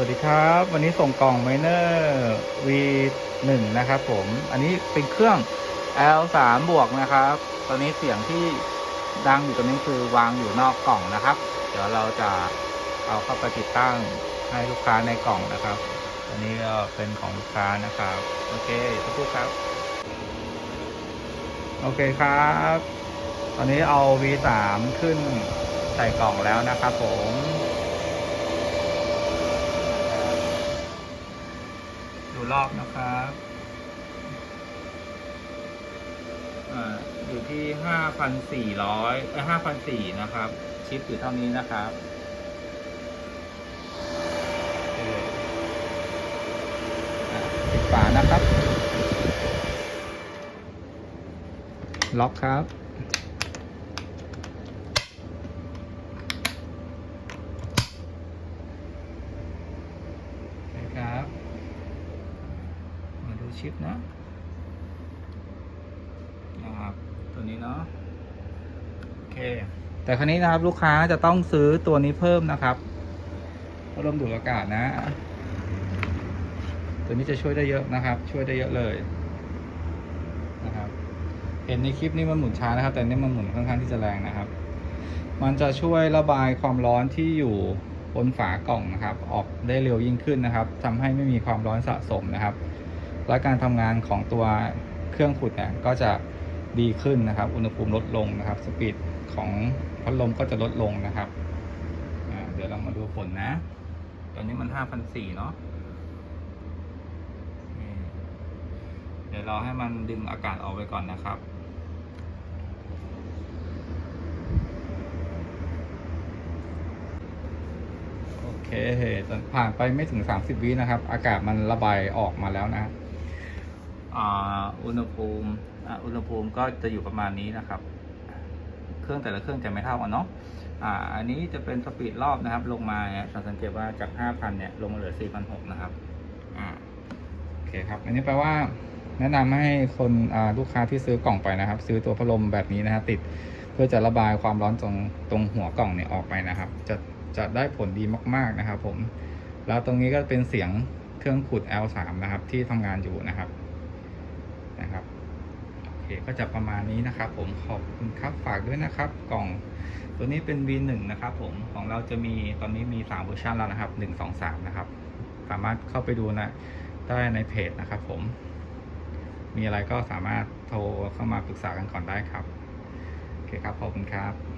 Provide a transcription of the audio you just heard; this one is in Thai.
สวัสดีครับ วันนี้ส่งกล่องไมเนอร์ V1 นะครับผม อันนี้เป็นเครื่อง L3 บวกนะครับ ตอนนี้เสียงที่ดังอยู่ตรงนี้คือวางอยู่นอกกล่องนะครับ เดี๋ยวเราจะเอาเข้าไปติดตั้งให้ลูกค้าในกล่องนะครับ อันนี้ก็เป็นของลูกค้านะครับ โอเคสักครู่ครับ โอเคครับ ตอนนี้เอา V3 ขึ้นใส่กล่องแล้วนะครับผม ดูรอบนะครับอ่าอยู่ที่ห้าพันสี่ร้อยเอ้ห้าพันสี่นะครับ ชิปอยู่เท่านี้นะครับเอะปิดฝานะครับ ล็อกครับ โอเคครับ ชิปนะนะครับตัวนี้เนาะโอเค แต่ครั้นี้นะครับลูกค้าจะต้องซื้อตัวนี้เพิ่มนะครับพัดลมดูดอากาศนะ ตัวนี้จะช่วยได้เยอะนะครับ ช่วยได้เยอะเลยนะครับ เห็นในคลิปนี้มันหมุนช้านะครับ แต่นี่มันหมุนค่อนข้างที่จะแรงนะครับ มันจะช่วยระบายความร้อนที่อยู่บนฝากล่องนะครับ ออกได้เร็วยิ่งขึ้นนะครับทำให้ไม่มีความร้อนสะสมนะครับ และการทำงานของตัวเครื่องขุดเนี่ยก็จะดีขึ้นนะครับ อุณหภูมิลดลงนะครับสปีดของพัดลมก็จะลดลงนะครับเดี๋ยวเรามาดูผลนะ ตอนนี้มัน5,004เนาะเดี๋ยวเราให้มันดึงอากาศออกไปก่อนนะครับโอเคตอนผ่านไปไม่ถึง 30 วินะครับ อากาศมันระบายออกมาแล้วนะ อุณหภูมิอุณหภูมิก็จะอยู่ประมาณนี้นะครับ เครื่องแต่ละเครื่องจะไม่เท่ากันเนาะอ่าอันนี้จะเป็นสปีดรอบนะครับ ลงมาเนี่ยสังเกตว่าจาก 5,000 เนี่ย ลงมาเหลือ 4,600 นะครับ อ่า โอเคครับ อันนี้แปลว่า แนะนำให้คนอ่าลูกค้าที่ซื้อกล่องไปนะครับ ซื้อตัวพัดลมแบบนี้นะฮะติด เพื่อจะระบายความร้อนตรงตรงหัวกล่องเนี่ยออกไปนะครับ จะจะได้ผลดีมาก ๆนะครับ ผม แล้วตรงนี้ก็เป็นเสียงเครื่องขุด L3 นะครับ ที่ทำงานอยู่นะครับ เคก็จะประมาณนี้นะครับ ผมขอบคุณครับฝากด้วยนะครับ กล่องตัวนี้เป็น V1 นะครับ ผมของเราจะมีตอนนี้มี3เวอร์ชันแล้วนะครับ 1 2 3 นะครับ สามารถเข้าไปดูนะได้ในเพจนะครับ ผม มีอะไรก็สามารถโทรเข้ามาปรึกษากันก่อนได้ครับโอเคครับขอบคุณครับ